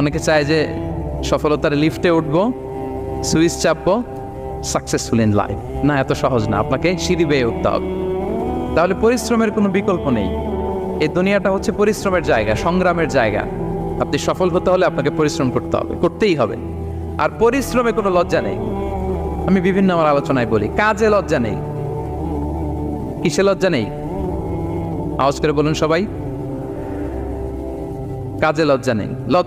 অনেকে চায় যে সফলতার লিফটে উঠবো, সুইচ চাপবো সাকসেসফুল ইন লাইফ না, এত সহজ না। আপনাকে সিঁড়ি বেয়ে উঠতে হবে। তাহলে পরিশ্রমের কোনো বিকল্প নেই। এই দুনিয়াটা হচ্ছে পরিশ্রমের জায়গা, সংগ্রামের জায়গা। আপনি সফল হতে হলে আপনাকে পরিশ্রম করতে হবে, করতেই হবে। আর পরিশ্রমে কোনো লজ্জা নেই। আমি বিভিন্ন আমার আলোচনায় বলি, কাজে লজ্জা নেই। কিসে লজ্জা নেই? আওয়াজ করে বলুন সবাই। কাজে লজ্জা নেই। লজ্জা